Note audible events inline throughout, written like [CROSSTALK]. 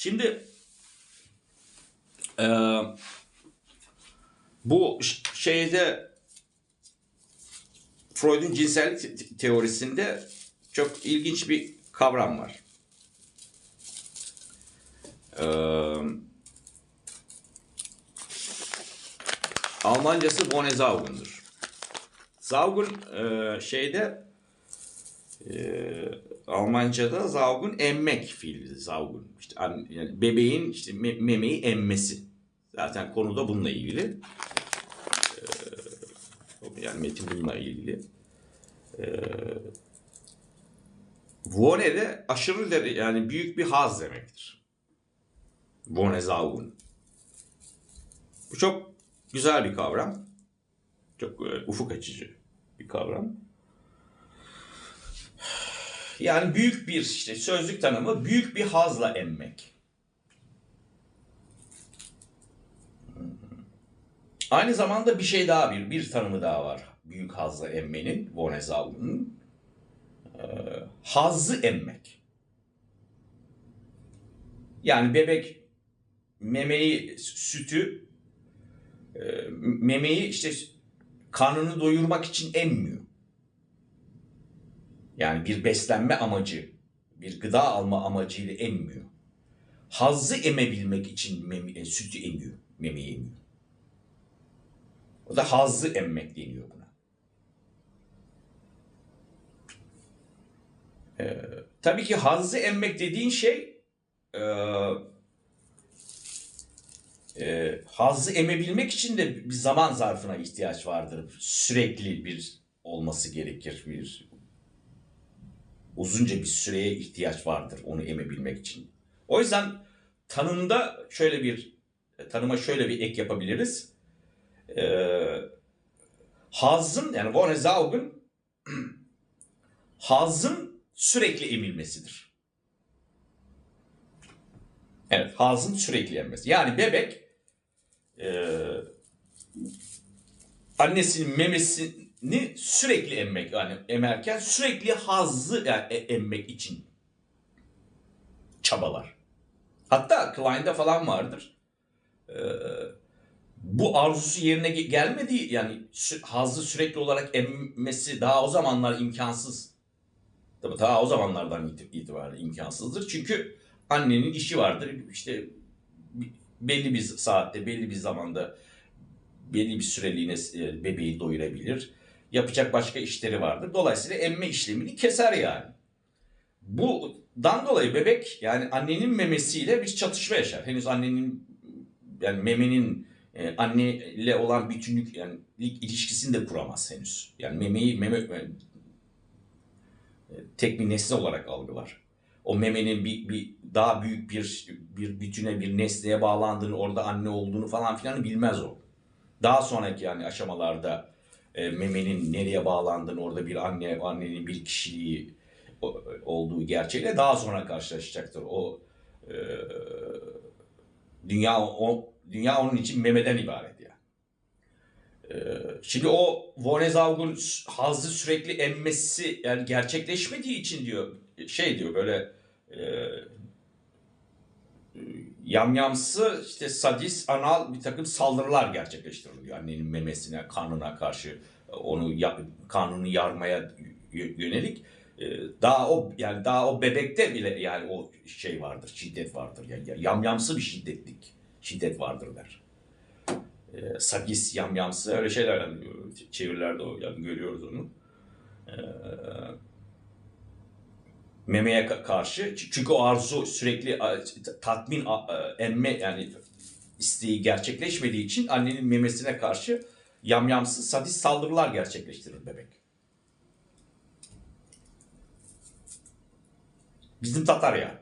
Şimdi eee, bu şeyde Freud'un cinsellik te- te- teorisinde çok ilginç bir kavram var. Eee Almancası Ohne Saugen'dur. Saugen eee, şeyde eee, Almanca'da Saugen emmek fiili Saugen. İşte an- yani bebeğin işte me- memeyi emmesi. Zaten konu da bununla ilgili. Eee, yani metin bununla ilgili. Eee Wone de aşırı dere yani büyük bir haz demektir. Wone Saugen. Bu çok güzel bir kavram. Çok e, ufuk açıcı bir kavram. Yani büyük bir işte sözlük tanımı büyük bir hazla emmek. Aynı zamanda bir şey daha bir bir tanımı daha var. Büyük hazla emmenin, Vonezau'nun. Ee, hazzı emmek. Yani bebek memeyi, sütü e, memeyi işte karnını doyurmak için emmiyor. Yani bir beslenme amacı, bir gıda alma amacıyla emmiyor. Hazzı emebilmek için meme, e, sütü emiyor, memeyi emiyor. O da hazzı emmek deniyor buna. Ee, tabii ki hazzı emmek dediğin şey e, e, hazzı emebilmek için de bir zaman zarfına ihtiyaç vardır. Sürekli bir olması gerekir. Bir uzunca bir süreye ihtiyaç vardır onu emebilmek için. O yüzden tanımda şöyle bir tanıma şöyle bir ek yapabiliriz. Ee, hazzın yani von Saugen [CLEARS THROAT] hazzın sürekli emilmesidir. Evet, hazın sürekli emmesi. Yani bebek e, annesinin memesini sürekli emmek yani emerken sürekli hazzı yani e- emmek için çabalar. Hatta Klein'de falan vardır. E, bu arzusu yerine ge- gelmediği yani hazzı sürekli olarak emmesi daha o zamanlar imkansız. Tabii daha o zamanlardan iti- itibaren imkansızdır. Çünkü annenin işi vardır. İşte belli bir saatte, belli bir zamanda belli bir süreliğine e, bebeği doyurabilir. Yapacak başka işleri vardır. Dolayısıyla emme işlemini keser yani. Bundan dolayı bebek yani annenin memesiyle bir çatışma yaşar. Henüz annenin yani memenin e, anneyle olan bütünlük yani ilişkisini de kuramaz henüz. Yani memeyi meme e, tek bir nesne olarak algılar. O memenin bir, bir daha büyük bir bir bütüne bir nesneye bağlandığını orada anne olduğunu falan filan bilmez o. Daha sonraki yani aşamalarda e, memenin nereye bağlandığını orada bir anne annenin bir kişiliği olduğu gerçeğiyle daha sonra karşılaşacaktır. O e, dünya o dünya onun için memeden ibaret yani. E, şimdi o Vonnesaug'un hazzı sürekli emmesi yani gerçekleşmediği için diyor şey diyor böyle e, yamyamsı işte sadist anal bir takım saldırılar gerçekleştiriliyor annenin memesine karnına karşı onu ya, karnını yarmaya yönelik Ee, daha o yani daha o bebekte bile yani o şey vardır şiddet vardır yani yamyamsı bir şiddetlik şiddet vardır der. Ee, sadist yamyamsı öyle şeyler yani çevirilerde o yani görüyoruz onu. Ee, memeye ka- karşı. Çünkü o arzu sürekli tatmin a- emme yani isteği gerçekleşmediği için annenin memesine karşı yamyamsı sadist saldırılar gerçekleştirir bebek. Bizim Tatar yani.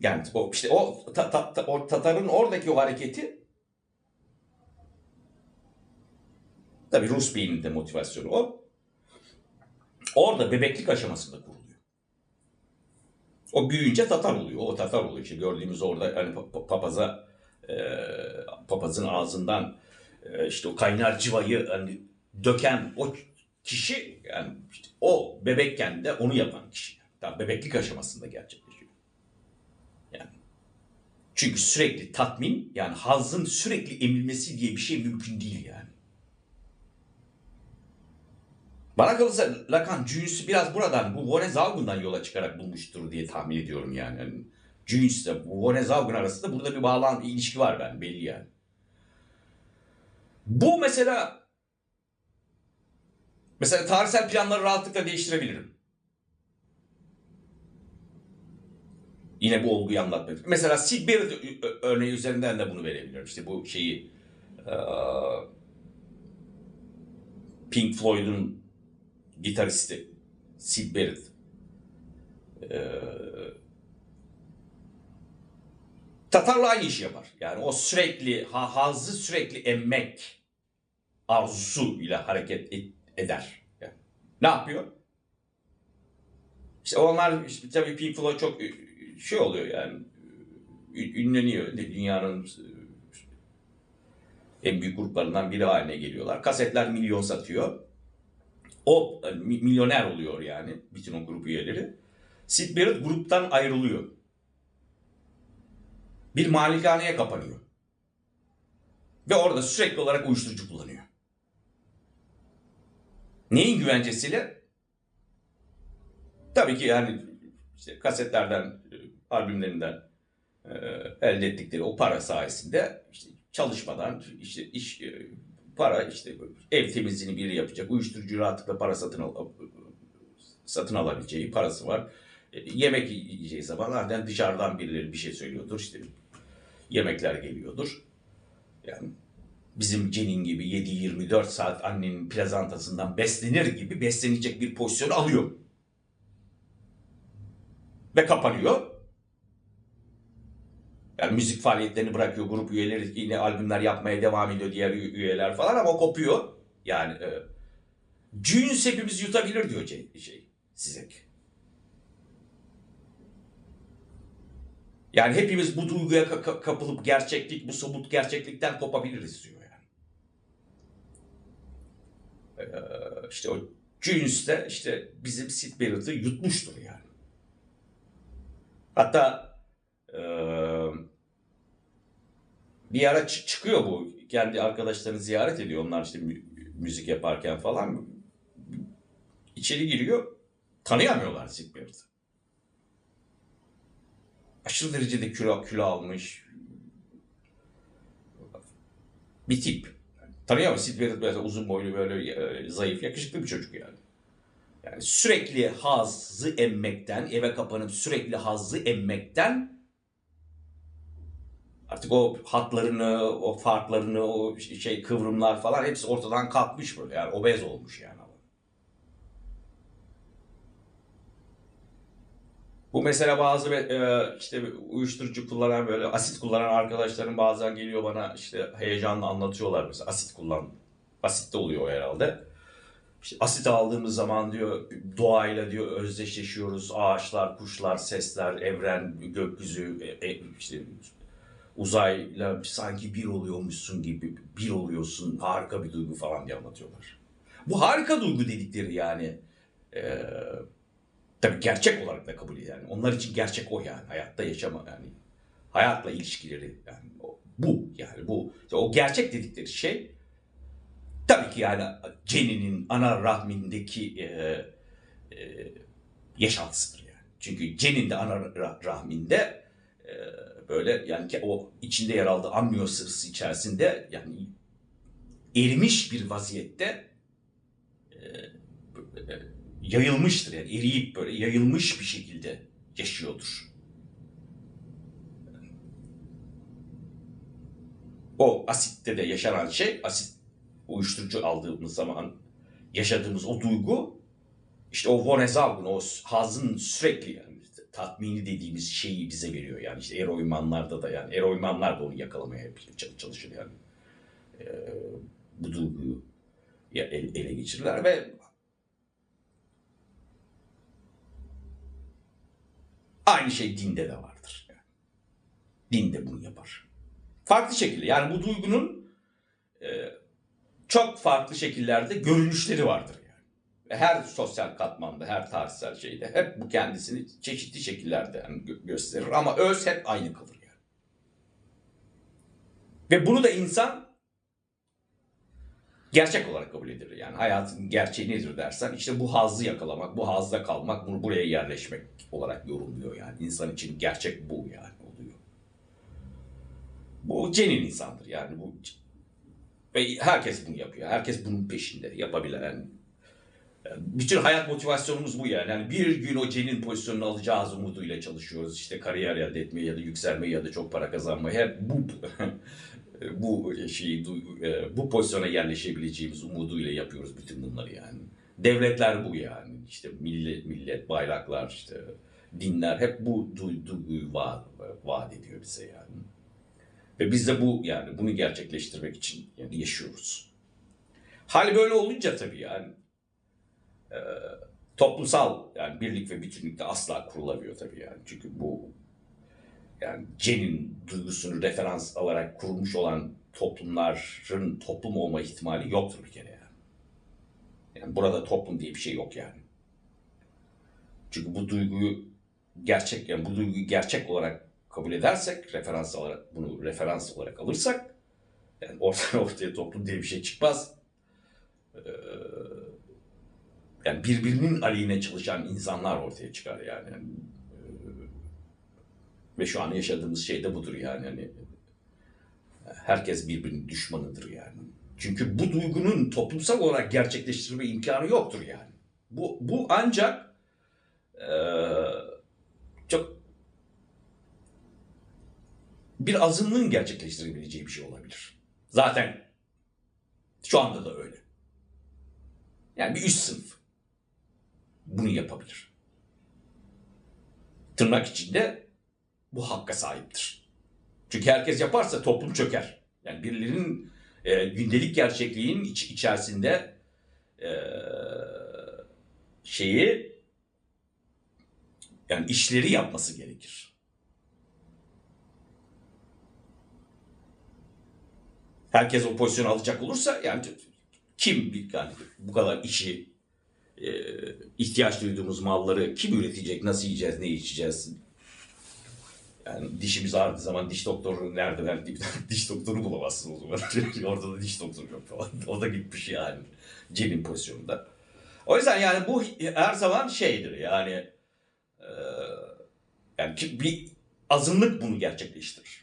Yani o işte o, ta- ta- ta- o Tatar'ın oradaki o hareketi tabii Rus beyninde motivasyonu o. Orada bebeklik aşamasında kuruluyor. O büyüyünce Tatar oluyor. O Tatar oluyor. İşte gördüğümüz orada hani pa- pa- papaza e, papazın ağzından e, işte o kaynar civayı hani döken o kişi yani işte o bebekken de onu yapan kişi. Daha bebeklik aşamasında gerçekleşiyor. Yani Çünkü sürekli tatmin yani hazın sürekli emilmesi diye bir şey mümkün değil yani. Bana kalırsa Lacan Jüns'ü biraz buradan bu Von Zaugun'dan yola çıkarak bulmuştur diye tahmin ediyorum yani. yani Jüns ile Von Zaugun arasında burada bir bağlantı, ilişki var ben belli yani. Bu mesela mesela tarihsel planları rahatlıkla değiştirebilirim. Yine bu olguyu anlatmak. Mesela ö- örneği üzerinden de bunu verebilirim. İşte bu şeyi Pink Floyd'un gitaristi Sid Barrett. Eee, Tatarla aynı işi yapar. Yani o sürekli ha, hazzı sürekli emmek arzusu ile hareket et- eder. Yani ne yapıyor? İşte onlar işte tabii Pink Floyd çok e, şey oluyor yani ünleniyor. Dünyanın e, en büyük gruplarından biri haline geliyorlar. Kasetler milyon satıyor. O e, mi- milyoner oluyor yani bütün o grup üyeleri. Sid Barrett gruptan ayrılıyor. Bir malikaneye kapanıyor. Ve orada sürekli olarak uyuşturucu kullanıyor. Neyin güvencesiyle? Tabii ki yani işte kasetlerden, e, albümlerinden e, elde ettikleri o para sayesinde işte çalışmadan işte iş para işte ev temizliğini biri yapacak, uyuşturucu rahatlıkla para satın al, satın alabileceği parası var. E, yemek yiyeceği zaman zaten dışarıdan birileri bir şey söylüyordur işte yemekler geliyordur. Yani bizim Cenin gibi 7-24 saat annenin plazantasından beslenir gibi beslenecek bir pozisyon alıyor. Ve kapanıyor. Yani müzik faaliyetlerini bırakıyor. Grup üyeleri yine albümler yapmaya devam ediyor. Diğer üye- üyeler falan ama kopuyor. Yani e, Cüns hepimiz yutabilir diyor şey, şey Sizek. Yani hepimiz bu duyguya ka- ka- kapılıp gerçeklik, bu somut gerçeklikten kopabiliriz diyor yani. Ee, işte o Cüns de işte bizim Sid Barrett'ı yutmuştur yani. Hatta eee, bir ara çı- çıkıyor bu. Kendi arkadaşlarını ziyaret ediyor. Onlar işte mü- müzik yaparken falan. İçeri giriyor. Tanıyamıyorlar Sid. Aşırı derecede kilo, kilo almış. Bir tip. Tanıyor musun? Sid Barrett böyle uzun boylu böyle e, zayıf, yakışıklı bir çocuk yani. Yani sürekli hazzı emmekten, eve kapanıp sürekli hazzı emmekten artık o hatlarını, o farklarını, o şey kıvrımlar falan hepsi ortadan kalkmış böyle. Yani obez olmuş yani. Bu mesela bazı e, işte uyuşturucu kullanan böyle asit kullanan arkadaşlarım bazen geliyor bana işte heyecanla anlatıyorlar mesela asit kullan. Asit de oluyor herhalde. İşte asit aldığımız zaman diyor doğayla diyor özdeşleşiyoruz. Ağaçlar, kuşlar, sesler, evren, gökyüzü, e, e, işte uzayla sanki bir oluyormuşsun gibi bir oluyorsun. Harika bir duygu falan diye anlatıyorlar. Bu harika duygu dedikleri yani e, tabii gerçek olarak da kabul. Yani onlar için gerçek o yani hayatta yaşama yani hayatla ilişkileri yani bu yani bu o gerçek dedikleri şey tabii ki yani Jenny'nin ana rahmindeki e, e, yaşantısıdır yani. Çünkü Jenny'nin de ana ra- rahminde e, böyle yani ke- o içinde yer aldığı amniyo sıvısı içerisinde yani erimiş bir vaziyette e, yayılmıştır yani eriyip böyle yayılmış bir şekilde yaşıyordur. O asitte de yaşanan şey, asit uyuşturucu aldığımız zaman yaşadığımız o duygu, işte o von o hazın sürekli yani tatmini dediğimiz şeyi bize veriyor. Yani işte eroimanlarda da yani eroimanlar da onu yakalamaya çalışır yani. Ee, bu duyguyu ele geçirirler ve aynı şey dinde de vardır. Yani. Din de bunu yapar. Farklı şekilde yani bu duygunun e, çok farklı şekillerde görünüşleri vardır her sosyal katmanda, her tarihsel şeyde hep bu kendisini çeşitli şekillerde gösterir ama öz hep aynı kalır yani. Ve bunu da insan gerçek olarak kabul edilir. Yani hayatın gerçeği nedir dersen işte bu hazzı yakalamak, bu hazda kalmak, bunu buraya yerleşmek olarak yorumluyor yani. İnsan için gerçek bu yani oluyor. Bu cenin insandır yani bu ve herkes bunu yapıyor. Herkes bunun peşinde yapabilen. Bütün hayat motivasyonumuz bu yani. yani. Bir gün o cenin pozisyonunu alacağız umuduyla çalışıyoruz. İşte kariyer elde etmeyi ya da yükselmeyi ya da çok para kazanmayı. Hep bu [LAUGHS] bu şeyi e, bu pozisyona yerleşebileceğimiz umuduyla yapıyoruz bütün bunları yani. Devletler bu yani. İşte millet, millet bayraklar, işte dinler hep bu duyguyu vaat, vaat ediyor bize yani. Ve biz de bu yani bunu gerçekleştirmek için yani yaşıyoruz. Hal böyle olunca tabii yani e, toplumsal yani birlik ve bütünlükte asla kurulamıyor tabii yani. Çünkü bu yani Cen'in duygusunu referans alarak kurulmuş olan toplumların toplum olma ihtimali yoktur bir kere yani. Yani burada toplum diye bir şey yok yani. Çünkü bu duyguyu gerçek yani bu duyguyu gerçek olarak kabul edersek, referans olarak bunu referans olarak alırsak yani ortaya [LAUGHS] ortaya toplum diye bir şey çıkmaz. Ee, yani birbirinin aleyhine çalışan insanlar ortaya çıkar yani. yani ve şu an yaşadığımız şey de budur yani. yani herkes birbirinin düşmanıdır yani. Çünkü bu duygunun toplumsal olarak gerçekleştirme imkanı yoktur yani. Bu, bu ancak e, çok bir azınlığın gerçekleştirebileceği bir şey olabilir. Zaten şu anda da öyle. Yani bir üst sınıf bunu yapabilir. Tırnak içinde bu hakka sahiptir. Çünkü herkes yaparsa toplum çöker. Yani birilerinin e, gündelik gerçekliğin iç, içerisinde e, şeyi yani işleri yapması gerekir. Herkes o pozisyonu alacak olursa yani kim yani bu kadar işi e, ihtiyaç duyduğumuz malları kim üretecek, nasıl yiyeceğiz, ne içeceğiz, yani dişimiz ağrıdığı zaman diş doktoru nerede verdiği [LAUGHS] diş doktoru bulamazsın o zaman. [LAUGHS] Orada da diş doktoru yok falan. [LAUGHS] O da gitmiş yani. Cebin pozisyonunda. O yüzden yani bu her zaman şeydir yani e, yani bir azınlık bunu gerçekleştirir.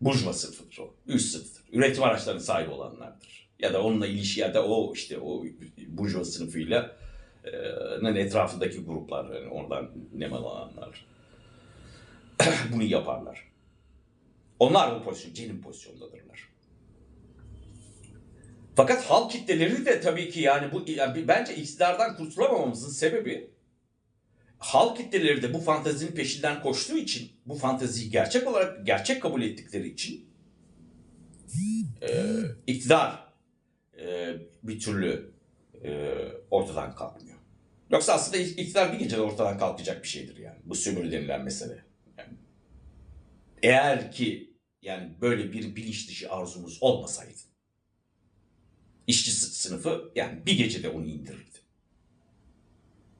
Burjuva sınıfıdır o. Üst sınıftır. Üretim araçlarının sahibi olanlardır. Ya da onunla ilişki ya da o işte o burjuva sınıfıyla e, etrafındaki gruplar yani oradan nemalananlar [CLEARS THROAT] bunu yaparlar. Onlar bu pozisyon, cenin pozisyondadırlar. Fakat halk kitleleri de tabii ki yani bu yani bence iktidardan kurtulamamamızın sebebi halk kitleleri de bu fantezinin peşinden koştuğu için, bu fanteziyi gerçek olarak gerçek kabul ettikleri için e, iktidar e, bir türlü e, ortadan kalkmıyor. Yoksa aslında iktidar bir gecede ortadan kalkacak bir şeydir yani. Bu sömürü denilen mesele. Eğer ki yani böyle bir bilinç dışı arzumuz olmasaydı işçi sınıfı yani bir gecede onu indirirdi.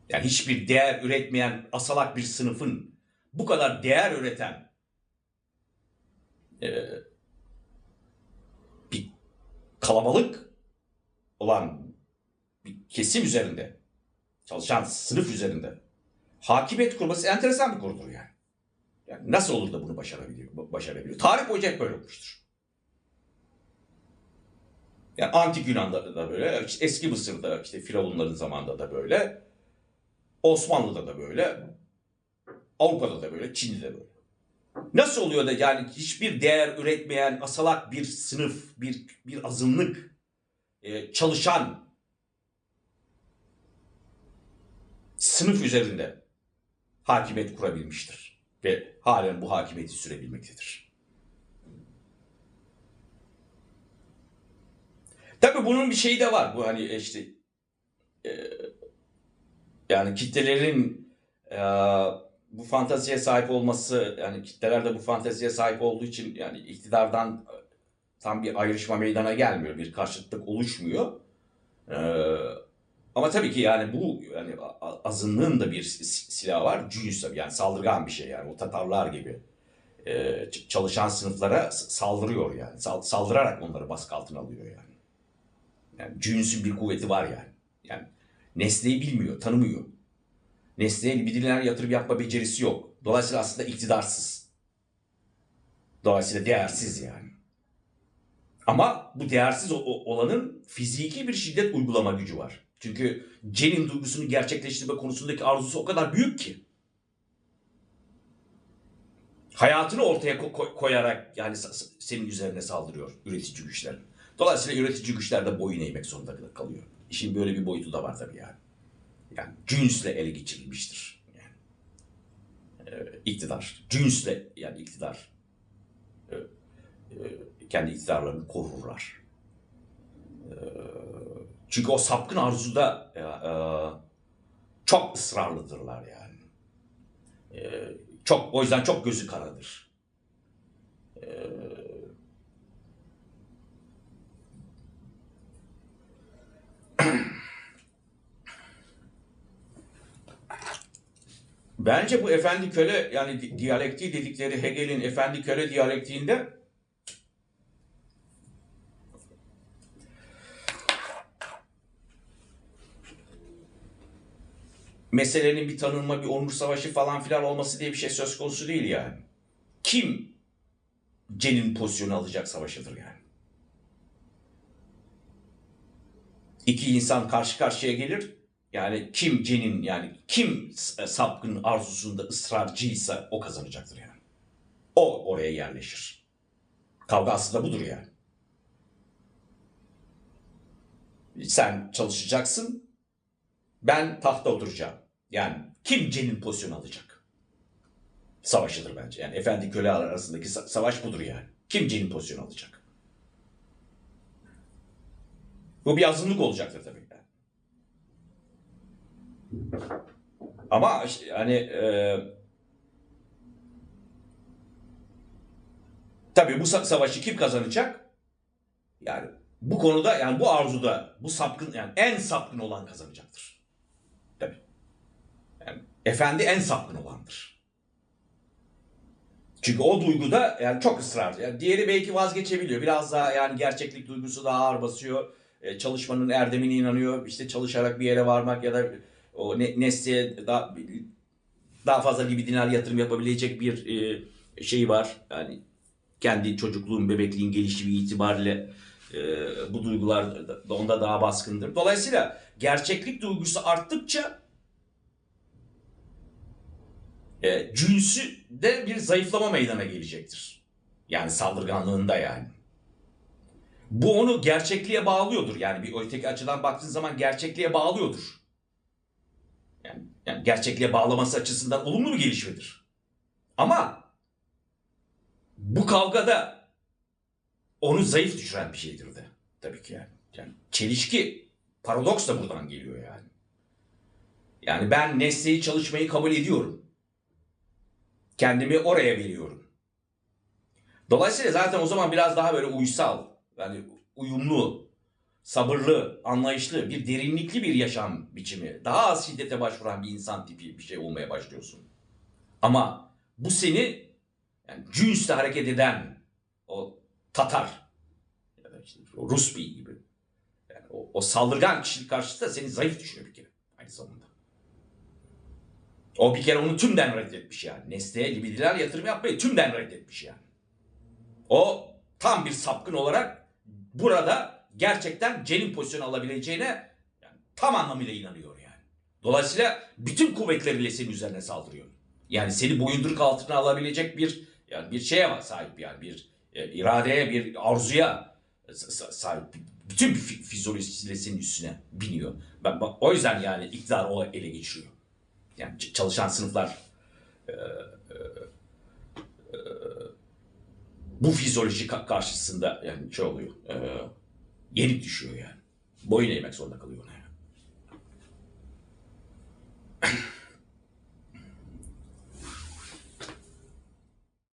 Yani hiçbir değer üretmeyen asalak bir sınıfın bu kadar değer üreten e, bir kalabalık olan bir kesim üzerinde çalışan sınıf üzerinde hakimiyet kurması enteresan bir konudur yani. Yani nasıl olur da bunu başarabiliyor? başarabiliyor? Tarih boyunca hep böyle olmuştur. Yani antik Yunan'da da böyle, eski Mısır'da işte Firavunların zamanında da böyle, Osmanlı'da da böyle, Avrupa'da da böyle, Çin'de de böyle. Nasıl oluyor da yani hiçbir değer üretmeyen asalak bir sınıf, bir, bir azınlık e, çalışan sınıf üzerinde hakimiyet kurabilmiştir ve halen bu hakimiyeti sürebilmektedir. Tabii bunun bir şeyi de var. Bu hani işte e, yani kitlelerin e, bu fanteziye sahip olması yani kitleler de bu fanteziye sahip olduğu için yani iktidardan tam bir ayrışma meydana gelmiyor. Bir karşıtlık oluşmuyor. E, ama tabii ki yani bu yani azınlığın da bir silahı var. Cüns yani saldırgan bir şey yani o Tatarlar gibi. e, ç- çalışan sınıflara saldırıyor yani. Sal- saldırarak onları baskı altına alıyor yani. Yani cünsün bir kuvveti var yani. Yani nesneyi bilmiyor, tanımıyor. Nesneye libidiler yatırım yapma becerisi yok. Dolayısıyla aslında iktidarsız. Dolayısıyla değersiz yani. Ama bu değersiz olanın fiziki bir şiddet uygulama gücü var. Çünkü Jen'in duygusunu gerçekleştirme konusundaki arzusu o kadar büyük ki. Hayatını ortaya ko- ko- koyarak yani senin üzerine saldırıyor üretici güçler. Dolayısıyla üretici güçler de boyun eğmek zorunda kalıyor. İşin böyle bir boyutu da var tabii yani. Yani cünsle ele geçirilmiştir. Yani, e, iktidar. Cünsle yani iktidar. E, e, kendi iktidarlarını korurlar. E, çünkü o sapkın arzuda e, e, çok ısrarlıdırlar yani. E, çok o yüzden çok gözü karadır. E, [CLEARS THROAT] Bence bu efendi köle yani di- diyalektiği dedikleri Hegel'in efendi köle diyalektiğinde meselenin bir tanınma, bir onur savaşı falan filan olması diye bir şey söz konusu değil yani. Kim Cen'in pozisyonu alacak savaşıdır yani. İki insan karşı karşıya gelir. Yani kim Cen'in yani kim sapkın arzusunda ısrarcıysa o kazanacaktır yani. O oraya yerleşir. Kavga aslında budur yani. Sen çalışacaksın. Ben tahta oturacağım. Yani kim Cen'in pozisyonu alacak? Savaşıdır bence. Yani efendi köle arasındaki sa- savaş budur yani. Kim Cen'in pozisyonu alacak? Bu bir azınlık olacaktır tabii. Yani. Ama işte hani e, tabii bu sa- savaşı kim kazanacak? Yani bu konuda yani bu arzuda bu sapkın yani en sapkın olan kazanacaktır. Efendi en sapkın olandır. Çünkü o duyguda yani çok ısrarcı. Yani diğeri belki vazgeçebiliyor. Biraz daha yani gerçeklik duygusu daha ağır basıyor. E, çalışmanın erdemine inanıyor. İşte çalışarak bir yere varmak ya da o ne, nesneye daha, daha fazla libidinal yatırım yapabilecek bir e, şey var. Yani kendi çocukluğun, bebekliğin gelişimi itibariyle e, bu duygular da onda daha baskındır. Dolayısıyla gerçeklik duygusu arttıkça e, cünsü de bir zayıflama meydana gelecektir. Yani saldırganlığında yani. Bu onu gerçekliğe bağlıyordur. Yani bir öteki açıdan baktığın zaman gerçekliğe bağlıyordur. Yani, yani gerçekliğe bağlaması açısından olumlu bir gelişmedir. Ama bu kavgada onu zayıf düşüren bir şeydir de. Tabii ki yani. yani çelişki, paradoks da buradan geliyor yani. Yani ben nesneyi çalışmayı kabul ediyorum. Kendimi oraya veriyorum. Dolayısıyla zaten o zaman biraz daha böyle uysal, yani uyumlu, sabırlı, anlayışlı, bir derinlikli bir yaşam biçimi, daha az şiddete başvuran bir insan tipi bir şey olmaya başlıyorsun. Ama bu seni yani cünsle hareket eden o Tatar ya da işte o Rus Bey gibi yani o, o saldırgan kişilik karşısında seni zayıf düşürüyor bir kere aynı zamanda. O bir kere onu tümden reddetmiş yani. Nesneye libidiler yatırım yapmayı tümden reddetmiş yani. O tam bir sapkın olarak burada gerçekten Cen'in pozisyon alabileceğine yani tam anlamıyla inanıyor yani. Dolayısıyla bütün kuvvetleriyle senin üzerine saldırıyor. Yani seni boyunduruk altına alabilecek bir yani bir şeye var sahip yani bir e, iradeye bir arzuya sa- sahip. Bütün bir fi- fizyolojisiyle senin üstüne biniyor. Ben, o yüzden yani iktidar o ele geçiriyor. Yani çalışan sınıflar e, e, e, bu fizyoloji ka- karşısında yani şey oluyor. Yenik düşüyor yani. Boyun eğmek zorunda kalıyor yani.